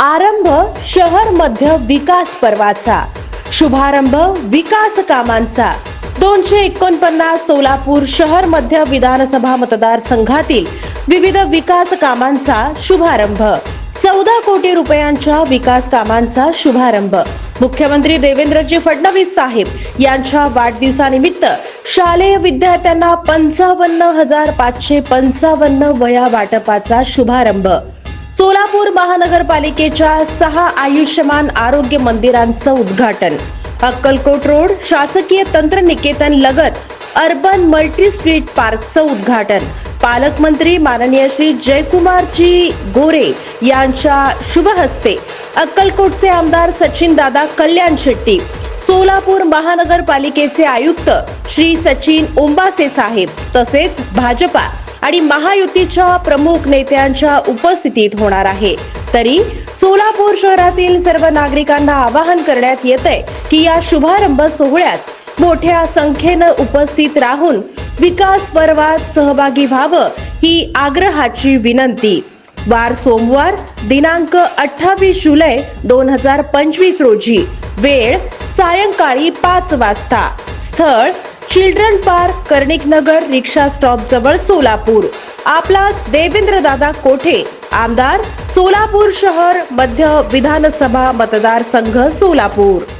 आरंभ शहर मध्य विकास पर्वाचा. शुभारंभ विकास कामांचा. दोनशे एकोणपन्नास सोलापूर शहर मध्य विधानसभा मतदारसंघातील विविध विकास कामांचा शुभारंभ. चौदा कोटी रुपयांच्या विकास कामांचा शुभारंभ. मुख्यमंत्री देवेंद्रजी फडणवीस साहेब यांच्या वाढदिवसानिमित्त शालेय विद्यार्थ्यांना पंचावन्न हजार पाचशे पंचावन्न वया वाटपाचा शुभारंभ. सोलापूर महानगरपालिकेच्या सहा आयुष्यमान आरोग्य मंदिरांचं उद्घाटन. अक्कलकोट रोड शासकीय तंत्रनिकेतन लगत अर्बन मल्टी स्ट्रीट पार्कचं उद्घाटन. पालकमंत्री माननीय श्री जयकुमारजी गोरे यांच्या शुभ हस्ते अक्कलकोटचे आमदार सचिन दादा कल्याण शेट्टी सोलापूर महानगरपालिकेचे आयुक्त श्री सचिन ओंबासे साहेब तसेच भाजपा आणि महायुतीच्या प्रमुख नेत्यांच्या उपस्थितीत होणार आहे. तरी सोलापूर शहरातील सर्व नागरिकांना आवाहन करण्यात येत आहे की या शुभारंभ सोहळ्यात मोठ्या संख्येनं उपस्थित राहून विकास पर्वात सहभागी व्हावं ही आग्रहाची विनंती. वार सोमवार दिनांक अठ्ठावीस जुलै दोन हजार पंचवीस रोजी. वेळ सायंकाळी पाच वाजता. स्थळ children park Karnik Nagar rickshaw stop जवळ सोलापूर. आपलाच देवेंद्र दादा कोठे? आमदार सोलापूर शहर मध्य विधानसभा मतदारसंघ सोलापूर.